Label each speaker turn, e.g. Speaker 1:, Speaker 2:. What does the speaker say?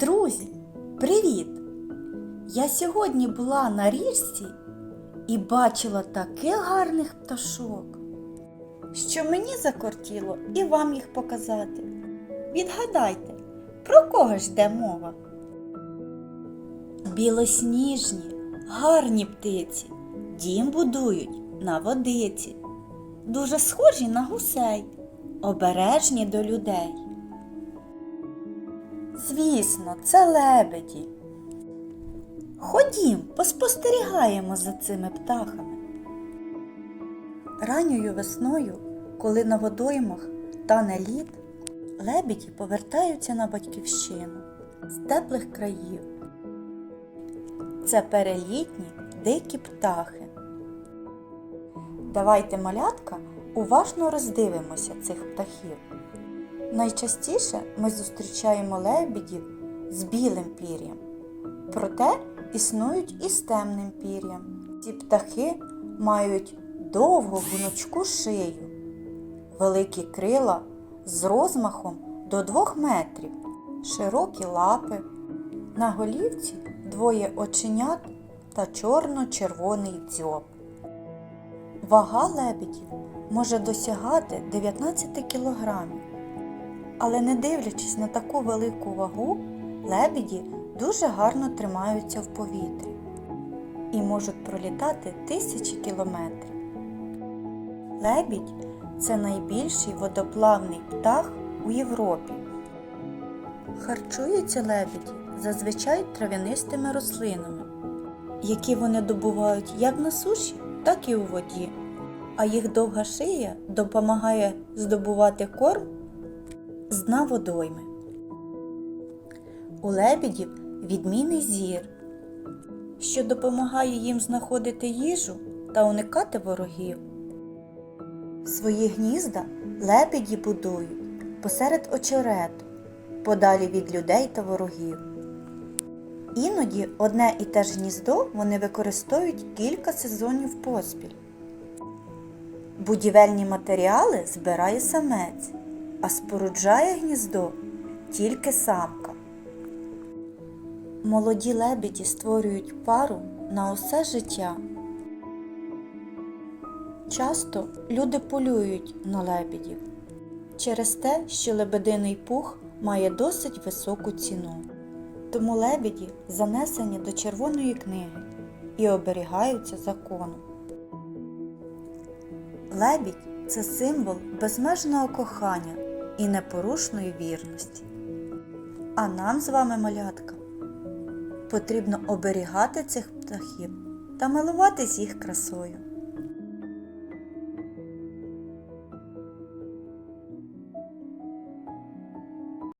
Speaker 1: Друзі, привіт! Я сьогодні була на річці і бачила таких гарних пташок, що мені закортіло і вам їх показати. Відгадайте, про кого ж йде мова? Білосніжні, гарні птиці, дім будують на водиці, дуже схожі на гусей, обережні до людей. Звісно, це лебеді. Ходім, поспостерігаємо за цими птахами. Ранньою весною, коли на водоймах тане лід, лебеді повертаються на батьківщину з теплих країв. Це перелітні дикі птахи. Давайте, малятка, уважно роздивимося цих птахів. Найчастіше ми зустрічаємо лебедів з білим пір'ям, проте існують і з темним пір'ям. Ці птахи мають довгу гнучку шию, великі крила з розмахом до 2 метрів, широкі лапи, на голівці двоє оченят та чорно-червоний дзьоб. Вага лебедів може досягати 19 кілограмів. Але не дивлячись на таку велику вагу, лебеді дуже гарно тримаються в повітрі і можуть пролітати тисячі кілометрів. Лебідь це найбільший водоплавний птах у Європі. Харчуються лебеді зазвичай трав'янистими рослинами, які вони добувають як на суші, так і у воді. А їх довга шия допомагає здобувати корм з дна водойми. У лебедів відмінний зір, що допомагає їм знаходити їжу та уникати ворогів. Свої гнізда лебеді будують посеред очерету, подалі від людей та ворогів. Іноді одне і те ж гніздо вони використовують кілька сезонів поспіль. Будівельні матеріали збирає самець, а споруджає гніздо тільки самка. Молоді лебеді створюють пару на усе життя. Часто люди полюють на лебедів через те, що лебединий пух має досить високу ціну. Тому лебеді занесені до червоної книги і оберігаються законом. Лебідь це символ безмежного кохання і непорушної вірності. А нам з вами, малятка, потрібно оберігати цих птахів та милуватись їх красою.